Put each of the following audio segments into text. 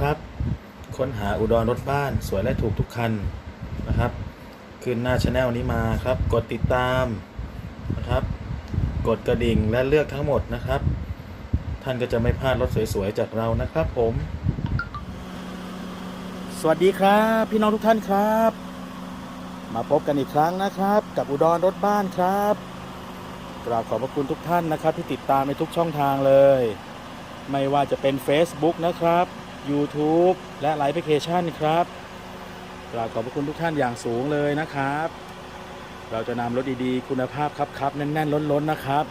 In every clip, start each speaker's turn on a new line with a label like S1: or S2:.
S1: นะครับ ค้นหาอุดรรถบ้านสวยและถูกทุกคันนะครับ ขึ้นหน้าช anel นี้มาครับ กดติดตามนะครับ กดกระดิ่งและเลือกทั้งหมดนะครับ ท่านก็จะไม่พลาดรถสวยๆ จากเรานะครับผม สวัสดีครับ พี่น้องทุกท่านครับ มาพบกันอีกครั้งนะครับ กับอุดรรถบ้านครับกราบขอบพระคุณทุกท่านนะครับ ที่ติดตามในทุกช่องทางเลย ไม่ว่าจะเป็น Facebook นะครับ YouTube และไลฟ์แอปพลิเคชันครับกราบขอบพระคุณทุกท่านอย่างสูงเลยนะครับ เราจะนำรถดีๆ คุณภาพครับครับแน่น ๆ ล้นๆนะครับ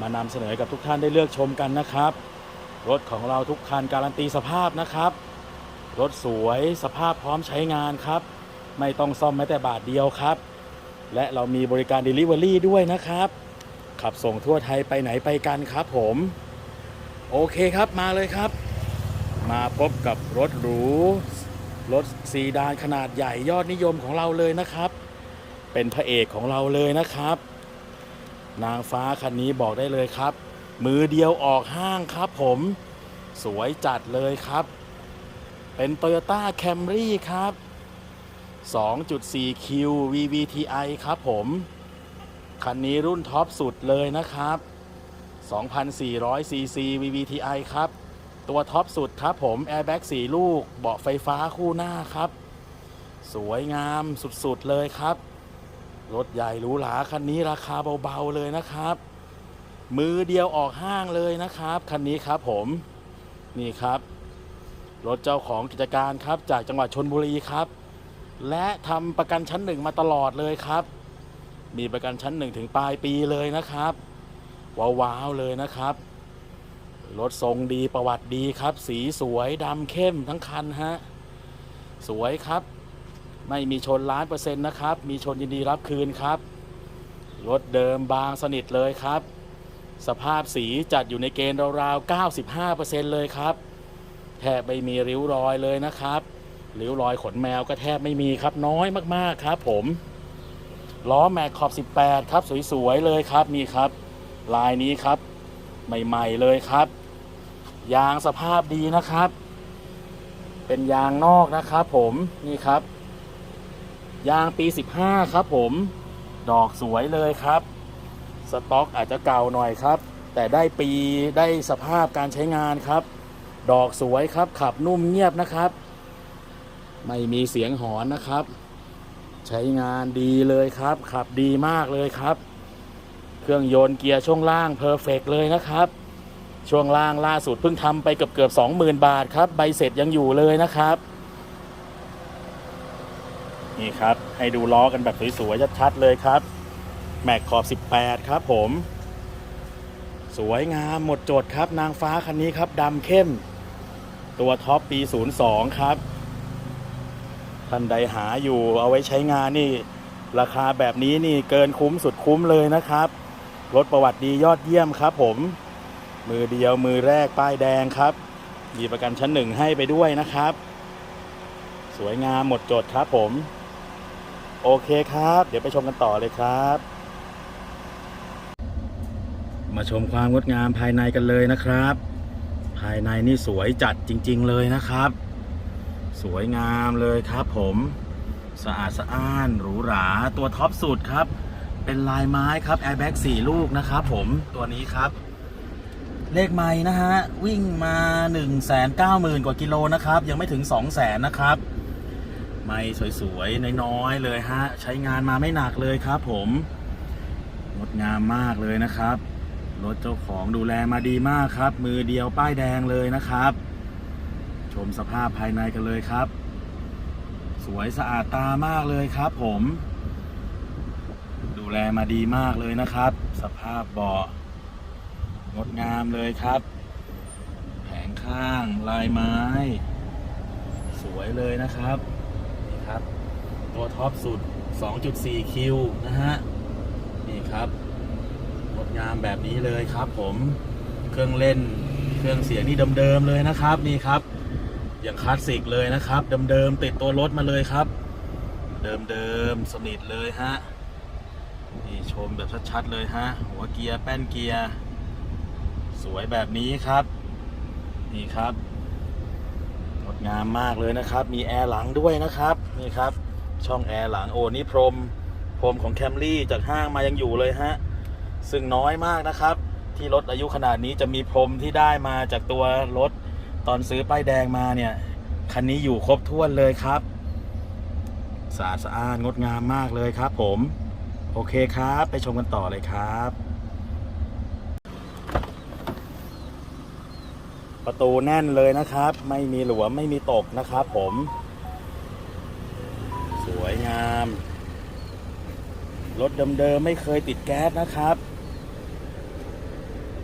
S1: มานำเสนอกับทุกท่านได้เลือกชมกันนะครับ รถของเราทุกคันการันตีสภาพนะครับ รถสวยสภาพพร้อมใช้งานครับ ไม่ต้องซ่อมแม้แต่บาทเดียวครับ และเรามีบริการ Delivery ด้วยนะครับ ขับส่งทั่วไทยไปไหนไปกันครับผม โอเคครับมาเลยครับ มาพบกับรถหรู รถซีดานขนาดใหญ่ยอดนิยมของเราเลยนะครับ เป็นพระเอกของเราเลยนะครับ นางฟ้าคันนี้บอกได้เลยครับ มือเดียวออกห้างครับผม สวยจัดเลยครับ เป็น Toyota Camry ครับ 2.4Q VVTi ครับผม คันนี้รุ่นท็อปสุดเลยนะครับ 2,400 cc VVTi ครับ ตัวท็อปสุดครับผม Airbag 4ลูก เบาะไฟฟ้าคู่หน้าครับ สวยงามสุดๆเลยครับ รถใหญ่หรูหราคันนี้ราคาเบาๆเลยนะครับ มือเดียวออกห้างเลยนะครับ คันนี้ครับผมนี่ครับ รถเจ้าของกิจการครับจากจังหวัดชนบุรีครับ และทำประกันชั้นหนึ่งมาตลอดเลยครับ มีประกันชั้นหนึ่งถึงปลายปีเลยนะครับว้าวๆเลยนะครับ รถทรงดีประวัติดีครับ สีสวยดำเข้มทั้งคันฮะ สวยครับ ไม่มีชนล้านเปอร์เซ็นต์นะครับ มีชนยินดีรับคืนครับ รถเดิมบางสนิทเลยครับ สภาพสีจัดอยู่ในเกณฑ์ราวๆ 95%เลยครับ แทบไม่มีริ้วรอยเลยนะครับริ้วรอยขนแมวก็แทบไม่มีครับน้อยมากๆครับผมล้อแม็กขอบ 18 ครับ สวย ๆ เลยครับนี่ครับ ลายนี้ครับ ใหม่ ๆ เลยครับ ยางสภาพดีนะครับ เป็นยางนอกนะครับผมนี่ครับ ยางปี 15 ครับผมดอกสวยเลยครับ สต็อกอาจจะเก่าหน่อยครับ แต่ได้ปีได้สภาพการใช้งานครับ ดอกสวยครับ ขับนุ่มเงียบนะครับ ไม่มีเสียงหอนนะครับ ใช้งานดีเลยครับ ขับดีมากเลยครับ เครื่องยนต์เกียร์ช่วงล่างเพอร์เฟกเลยนะครับ ช่วงล่างล่าสุดเพิ่งทำไปเกือบเกือบ20,000 บาทครับใบเสร็จยังอยู่เลยนะครับ นี่ครับให้ดูล้อกันแบบสวยๆชัดๆเลยครับ แม็กขอบ 18 ครับผม สวยงามหมดจดครับนางฟ้าคันนี้ครับดำเข้ม ตัวท็อปปี 02 ครับท่านใดหาอยู่เอาไว้ใช้งานนี่ ราคาแบบนี้นี่เกินคุ้มสุดคุ้มเลยนะครับ รถประวัติดียอดเยี่ยมครับผม มือเดียวมือแรกป้ายแดงครับ มีประกันชั้นหนึ่งให้ไปด้วยนะครับ สวยงามหมดจดครับผม โอเคครับ เดี๋ยวไปชมกันต่อเลยครับ มาชมความงดงามภายในกันเลยนะครับ ภายในนี่สวยจัดจริง ๆเลยนะครับ สวยงามเลยครับผมสะอาดสะอ้านหรูหราตัวท็อปสุดครับ เป็นลายไม้ครับแอร์แบ็ก4ลูกนะครับผมตัวนี้ครับ เลขไม่นะฮะ วิ่งมา1 9 0 0 0 0 กว่ากิโลนะครับ ยังไม่ถึง 2 0 0 0 0 0นะครับ ไม่สวยๆ น้อยๆ เลยฮะ ใช้งานมาไม่หนักเลยครับผมงดงามมากเลยนะครับ รถเจ้าของดูแลมาดีมากครับ มือเดียวป้ายแดงเลยนะครับ ชมสภาพภายในกันเลยครับ สวยสะอาดตามากเลยครับผม ดูแลมาดีมากเลยนะครับ สภาพเบาะ งดงามเลยครับ แผงข้างลายไม้ สวยเลยนะครับนี่ครับ ตัวท็อปสุด 2.4 คิวนะฮะ นี่ครับงดงามแบบนี้เลยครับผมเครื่องเล่นเครื่องเสียงนี่เดิมๆเลยนะครับ นี่ครับ อย่างคลาสสิกเลยนะครับเดิมๆติดตัวรถมาเลยครับ เดิมๆสนิทเลยฮะนี่ชมแบบชัดๆเลยฮะ หัวเกียร์แป้นเกียร์ วยแบบนี้ครับ นี่ครับงดงามมากเลยนะครับ มีแอร์หลังด้วยนะครับ นี่ครับ ช่องแอร์หลังโอ้นี่พรม พรมของแคมรี่จากห้างมายังอยู่เลยฮะ ซึ่งน้อยมากนะครับ ที่รถอายุขนาดนี้จะมีพรมที่ได้มาจากตัวรถตอนซื้อป้ายแดงมาเนี่ย คันนี้อยู่ครบถ้วนเลยครับสะอาดสะอ้านงดงามมากเลยครับผม โอเคครับ ไปชมกันต่อเลยครับ ประตูแน่นเลยนะครับ ไม่มีหลวมไม่มีตกนะครับผม สวยงาม รถเดิมๆไม่เคยติดแก๊สนะครับ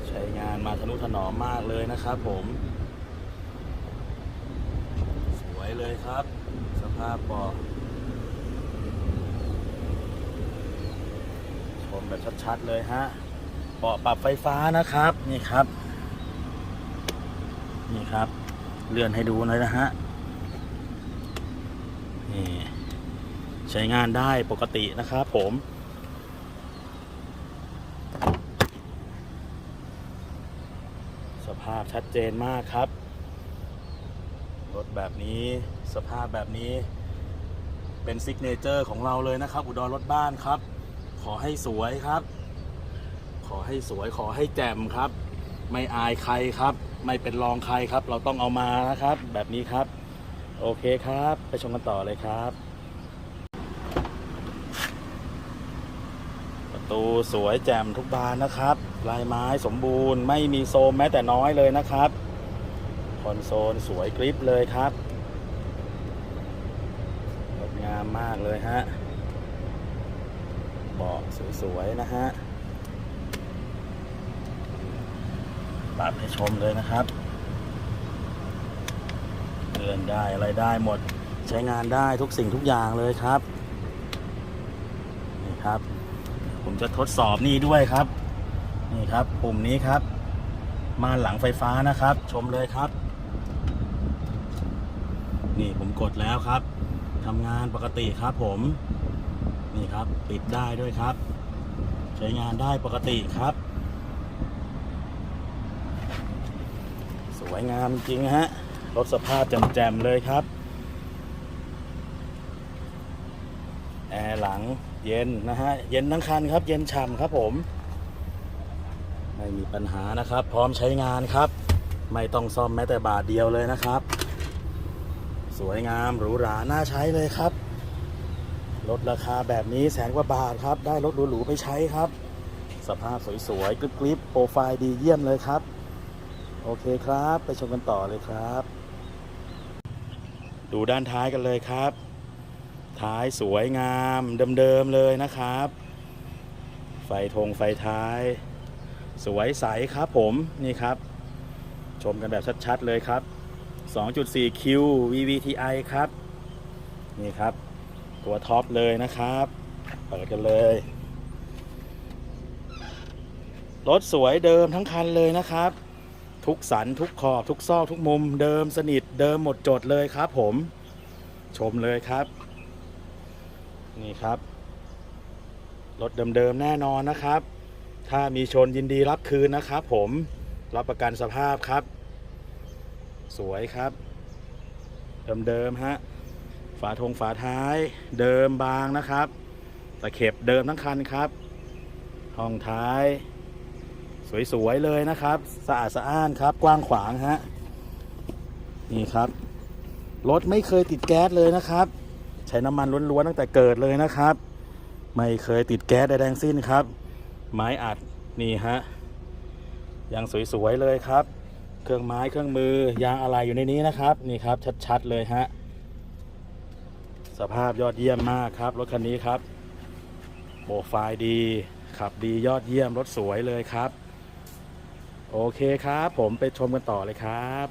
S1: ใช้งานมาทะนุถนอมมากเลยนะครับผม สวยเลยครับ สภาพเบาะชมแบบชัดๆเลยฮะเบาะปรับไฟฟ้านะครับนี่ครับ นี่ครับ เลื่อนให้ดูหน่อยนะฮะนี่ใช้งานได้ปกตินะครับผมสภาพชัดเจนมากครับ รถแบบนี้สภาพแบบนี้ เป็นซิกเนเจอร์ของเราเลยนะครับ อุดรรถบ้านครับ ขอให้สวยครับ ขอให้สวยขอให้แจ่มครับ ไม่อายใครครับ ไม่เป็นรองใครครับ เราต้องเอามานะครับ แบบนี้ครับ โอเคครับ ไปชมกันต่อเลยครับ ประตูสวยแจ่มทุกบานนะครับ ลายไม้สมบูรณ์ ไม่มีโซมแม้แต่น้อยเลยนะครับ คอนโซลสวยกริปเลยครับงดงามมากเลยฮะเบาะสวยๆนะฮะ ตัดให้ชมเลยนะครับเดินได้อะไรได้หมดใช้งานได้ทุกสิ่งทุกอย่างเลยครับนี่ครับ ผมจะทดสอบนี่ด้วยครับ นี่ครับปุ่มนี้ครับ มาหลังไฟฟ้านะครับ ชมเลยครับ นี่ผมกดแล้วครับทำงานปกติครับผม นี่ครับ ปิดได้ด้วยครับ ใช้งานได้ปกติครับ วยงามจริงฮะ รถสภาพแจ่มๆเลยครับ แอร์หลังเย็นนะฮะ เย็นทั้งคันครับ เย็นฉ่ำครับผม ไม่มีปัญหานะครับ พร้อมใช้งานครับ ไม่ต้องซ่อมแม้แต่บาทเดียวเลยนะครับ สวยงามหรูหรา น่าใช้เลยครับ ลดราคาแบบนี้แสนกว่าบาทครับ ได้รถหรูๆไปใช้ครับ สภาพสวยๆกริบๆโปรไฟล์ดีเยี่ยมเลยครับ โอเคครับ ไปชมกันต่อเลยครับ ดูด้านท้ายกันเลยครับ ท้ายสวยงามเดิมๆเลยนะครับ ไฟธงไฟท้าย สวยใสครับผมนี่ครับ ชมกันแบบชัดๆเลยครับ 2.4 Q VVTi ครับ นี่ครับ ตัวท็อปเลยนะครับ เปิดกันเลยรถสวยเดิมทั้งคันเลยนะครับ ทุกสันทุกขอบทุกซอกทุกมุมเดิมสนิทเดิมหมดจดเลยครับ ผมชมเลยครับ นี่ครับรถเดิมๆแน่นอนนะครับ ถ้ามีชนยินดีรับคืนนะครับ ผมรับประกันสภาพครับ สวยครับ เดิมๆฮะฝาธงฝาท้ายเดิมบางนะครับตะเข็บเดิมทั้งคันครับห้องท้าย สวยๆเลยนะครับ สะอาดสะอ้านครับ กว้างขวางฮะนี่ครับรถไม่เคยติดแก๊สเลยนะครับ ใช้น้ำมันล้วนๆตั้งแต่เกิดเลยนะครับ ไม่เคยติดแก๊สใดๆทั้งสิ้นครับ ไม้อัดนี่ฮะยังสวยๆเลยครับ เครื่องไม้เครื่องมือยางอะไรอยู่ในนี้นะครับนี่ครับชัดๆเลยฮะสภาพยอดเยี่ยมมากครับรถคันนี้ครับโปรไฟล์ดี ขับดียอดเยี่ยมรถสวยเลยครับ โอเคครับ ผมไปชมกันต่อเลยครับ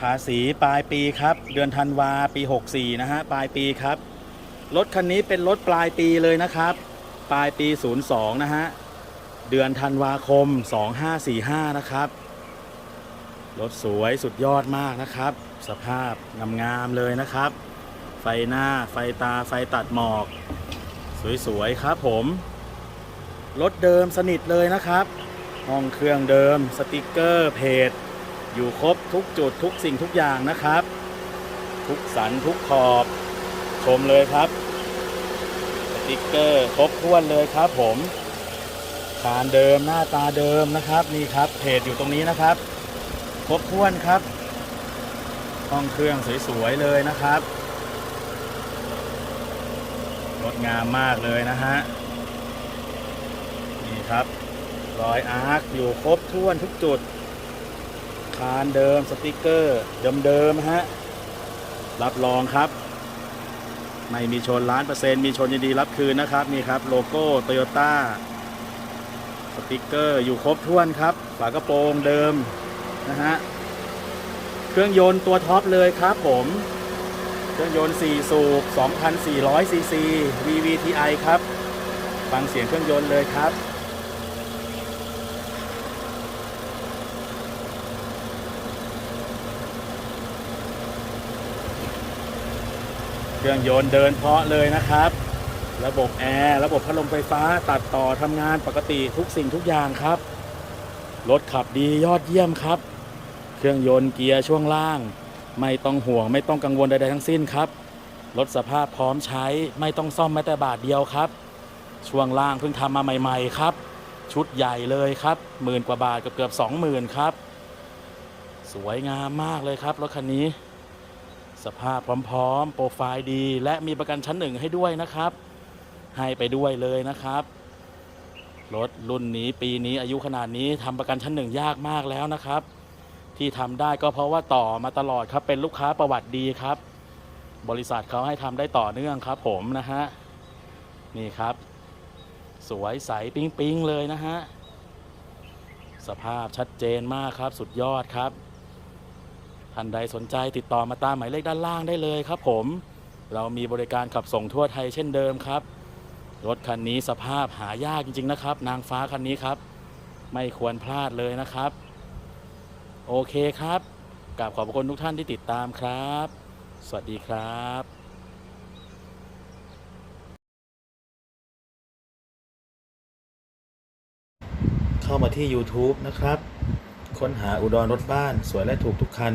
S1: ภาษีปลายปีครับ เดือนธันวาปี 64 นะฮะปลายปีครับ รถคันนี้เป็นรถปลายปีเลยนะครับ ปลายปี 02 นะฮะเดือนธันวาคม 2545 นะครับ รถสวยสุดยอดมากนะครับ สภาพงามๆเลยนะครับ ไฟหน้าไฟตาไฟตัดหมอก สวยๆครับผม รถเดิมสนิทเลยนะครับ ห้องเครื่องเดิมสติกเกอร์เพจอยู่ครบทุกจุดทุกสิ่งทุกอย่างนะครับ ทุกสันทุกขอบชมเลยครับ สติกเกอร์ครบถ้วนเลยครับผมคานเดิมหน้าตาเดิมนะครับนี่ครับเพจอยู่ตรงนี้นะครับ ครบถ้วนครับ ห้องเครื่องสวยๆเลยนะครับงดงามมากเลยนะฮะ รอยอาร์คอยู่ครบถ้วนทุกจุด คานเดิมสติกเกอร์ เดิมๆฮะ รับรองครับ ไม่มีชนล้านเปอร์เซ็นต์มีชนยินดีรับคืนนะครับ นี่ครับโลโก้โตโยต้าสติกเกอร์อยู่ครบถ้วนครับ ฝากระโปรงเดิมนะฮะ เครื่องยนต์ตัวท็อปเลยครับผม เครื่องยนต์ 4 สูบ 2,400ซีซี VVTi ครับ ฟังเสียงเครื่องยนต์เลยครับ เครื่องยนต์เดินเพาะเลยนะครับ ระบบแอร์ระบบพัดลมไฟฟ้าตัดต่อทำงานปกติทุกสิ่งทุกอย่างครับ รถขับดียอดเยี่ยมครับ เครื่องยนต์เกียร์ช่วงล่าง ไม่ต้องห่วงไม่ต้องกังวลใดๆทั้งสิ้นครับ รถสภาพพร้อมใช้ไม่ต้องซ่อมแม้แต่บาทเดียวครับ ช่วงล่างเพิ่งทำมาใหม่ ๆ ครับ ชุดใหญ่เลยครับหมื่นกว่าบาทเกือบสองหมื่นครับ สวยงามมากเลยครับรถคันนี้ สภาพพร้อมๆ โปรไฟล์ดี และมีประกันชั้นหนึ่งให้ด้วยนะครับ ให้ไปด้วยเลยนะครับ รถรุ่นนี้ปีนี้อายุขนาดนี้ทำประกันชั้นหนึ่งยากมากแล้วนะครับ ที่ทำได้ก็เพราะว่าต่อมาตลอดครับเป็นลูกค้าประวัติดีครับ บริษัทเขาให้ทำได้ต่อเนื่องครับ ผมนะฮะนี่ครับ สวยใสปิ๊งๆเลยนะฮะสภาพชัดเจนมากครับ สุดยอดครับ ท่านใดสนใจติดต่อมาตามหมายเลขด้านล่างได้เลยครับผม เรามีบริการขับส่งทั่วไทยเช่นเดิมครับ รถคันนี้สภาพหายากจริง ๆ นะครับ นางฟ้าคันนี้ครับ ไม่ควรพลาดเลยนะครับ โอเคครับกราบขอบคุณทุกท่านที่ติดตามครับ สวัสดีครับเข้ามาที่ YouTube นะครับ ค้นหาอุดรรถบ้าน สวยและถูกทุกคัน